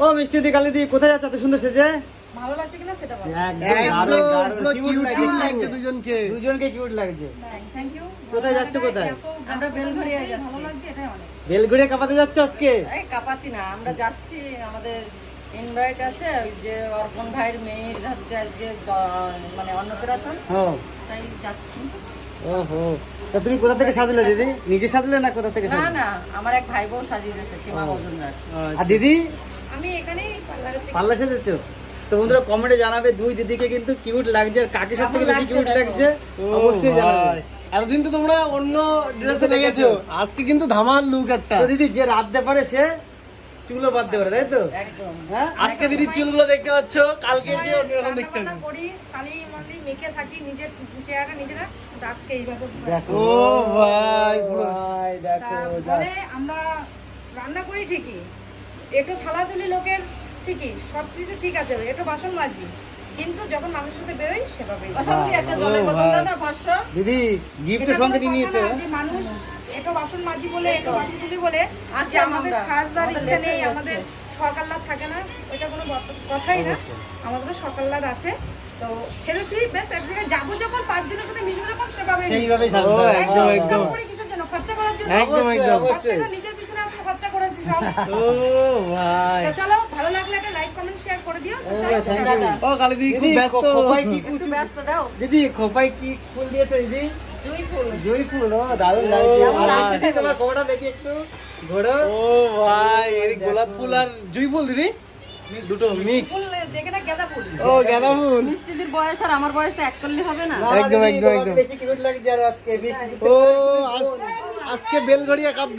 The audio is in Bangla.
ও মিষ্টি দি কালি দি কোথায় যাচ্ছে? এত সুন্দর সেজে। ভালো লাগছে কিনা সেটা বলো। একদম লাগছে, দুজনকে। দুজনকে কিউট লাগছে। থ্যাংক ইউ কোথায় যাচ্ছে কোথায়? আমরা বেলঘড়িয়া যাচ্ছি। ভালো লাগছে এটাই অনেক বেলগুড়িয়া কাপাতে যাচ্ছে আজকে? এই কাপাতি না আমরা যাচ্ছি আমাদের ইনভাইট আছে ওই যে অর্পণ ভাইয়ের মেয়ের হচ্ছে আজকে মানে অন্নপ্রাশন। তাই যাচ্ছি। ওহো। তা তুমি কোথা থেকে সাজলে দিদি? নিজে সাজলে না কোথা থেকে না না আমার এক ভাই বোন সাজিয়ে দিয়েছে সীমা মজুমদার। আর দিদি? আমি এখানেই পাল্লা সেজেছো? তো বন্ধুরা কমেন্টে জানাবে দুই দিদিকে কিন্তু কিউট লাগছে আর কাকে সব থেকে বেশি কিউট লাগছে অবশ্যই জানাবে। এতদিন তো তোমরা অন্য ড্রেসে দেখেছ আজকে কিন্তু ধামাল লুক একটা। দিদি যে রাত পারে সে চুলো বাঁধতে পারে তাই তো? একদম হ্যাঁ? আজকে দিদির চুলগুলো দেখতে পাচ্ছ কালকে যে অন্যরকম দেখতে হবে করি কালি মন্দি মেখে থাকি নিজের নিজেরা কিন্তু আজকে এইভাবে দেখো। ও ভাই, ভাই দেখো আমরা রান্না করি ঠিকই একটু থালা তুলি লোকের ঠিকই সব কিছু ঠিক আছে একটু বাসন মাজি কিন্তু যখন মানুষের সাথে বেরোই সেভাবেই। পাঁচশো। দিদি গিফট এটা সঙ্গে নিয়ে নিয়েছে। মানুষ একটু বাসন মাজি বলে একটু বাসন তুলি বলে যে আমাদের। সাজদার ইচ্ছা নেই। আমাদের সকাল্লাদ থাকে না ওইটা কোনো কথাই না। আমাদের তো সকাল্লাদ আছে। তো ছেড়েছি বেশ এক জায়গায় যাব যখন পাঁচজনের সাথে মিশবো যখন সেভাবে। একদম, একদম। কিসের জন্য? খরচা করার জন্য? একদম, একদম। নিজের পিছনে আসলে খরচা করেছি সব। ও চলো ভালো লাগলে একটা লাইক কমেন্ট ও, কালি দিদি খুব ব্যস্ত। খোপায় কি কুচু ব্যস্ত দাও। দিদি খোপায় কি ফুল দিয়েছে দিদি? জুই ফুল। জুই ফুল ও দারুণ লাগছে ও, আমার ভাই। দিদি, তোমার খোপাটা দেখি একটু। ঘোরো ও ভাই এর গোলাপ ফুল আর জুই ফুল দিদি? দুটো মিক্স। দেখে না গেঁদা ফুল। ও গাঁদা ফুল। মিষ্টিদির বয়স আর আমার বয়স তো এক করলে হবে না। একদম, একদম, একদম। বেশি কিউট লাগছে আর আজকে। ও আজকে বেলঘড়িয়া কাপ